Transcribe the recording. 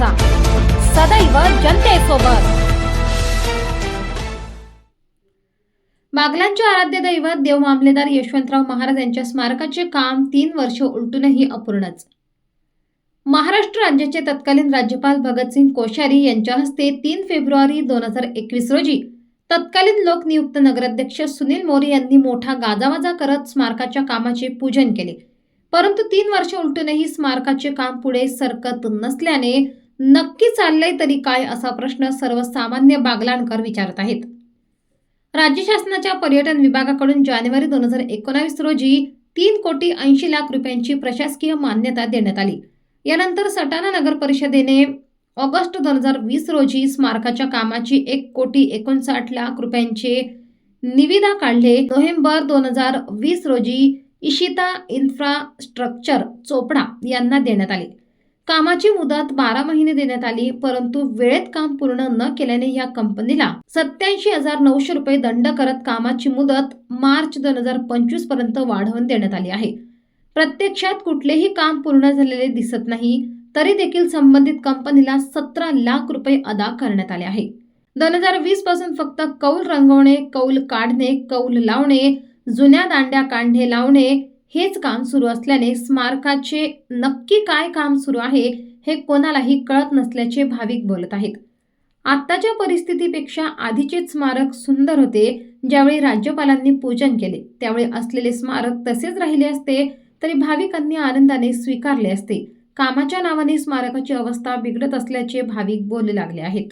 माझा सदैव जनतेसोबत बागलांचे आराध्य दैवत देव मामलेदार यशवंतराव महाराज यांच्या स्मारकाचे काम तीन वर्ष उलटूनही अपूर्णच. महाराष्ट्र राज्याचे तत्कालीन राज्यपाल भगतसिंग कोश्यारी यांच्या हस्ते तीन फेब्रुवारी दोन हजार एकवीस रोजी तत्कालीन लोकनियुक्त नगराध्यक्ष सुनील मोरे यांनी मोठा गाजावाजा करत स्मारकाच्या कामाचे पूजन केले. परंतु तीन वर्ष उलटूनही स्मारकाचे काम पुढे सरकत नसल्याने नक्की चाललंय तरी काय असा प्रश्न सर्वसामान्य बागलाणकर विचारत आहेत. राज्य शासनाच्या पर्यटन विभागाकडून जानेवारी दोन हजार एकोणावीस रोजी तीन कोटी ऐंशी लाख रुपयांची प्रशासकीय मान्यता देण्यात आली. यानंतर सटाणा नगर परिषदेने ऑगस्ट दोन हजार वीस रोजी स्मारकाच्या कामाची एक कोटी एकोणसाठ लाख रुपयांचे निविदा काढले. नोव्हेंबर दोन हजार वीस रोजी इशिता इन्फ्रास्ट्रक्चर चोपडा यांना देण्यात आली. कामाची मुदत बारा महिने देण्यात आली परंतु वेळेत काम पूर्ण न केल्याने या कंपनीला सत्याऐंशी हजार नऊशे रुपये दंड करत कामाची मुदत मार्च दोन हजार पंचवीसपर्यंत वाढवून देण्यात आली आहे. प्रत्यक्षात कुठलेही काम पूर्ण झालेले दिसत नाही तरी देखील संबंधित कंपनीला सतरा लाख रुपये अदा करण्यात आले आहे. दोन हजार वीसपासून फक्त कौल रंगवणे कौल काढणे कौल लावणे जुन्या दांड्या काढणे लावणे हेच काम सुरू असल्याने स्मारकाचे नक्की काय काम सुरू आहे हे कोणालाही कळत नसल्याचे भाविक बोलत आहेत. आत्ताच्या परिस्थितीपेक्षा आधीचेच स्मारक सुंदर होते ज्यावेळी राज्यपालांनी पूजन केले. त्यावेळी असलेले स्मारक तसेच राहिले असते तरी भाविकांनी आनंदाने स्वीकारले असते. कामाच्या नावाने स्मारकाची अवस्था बिघडत असल्याचे भाविक बोलू लागले आहेत.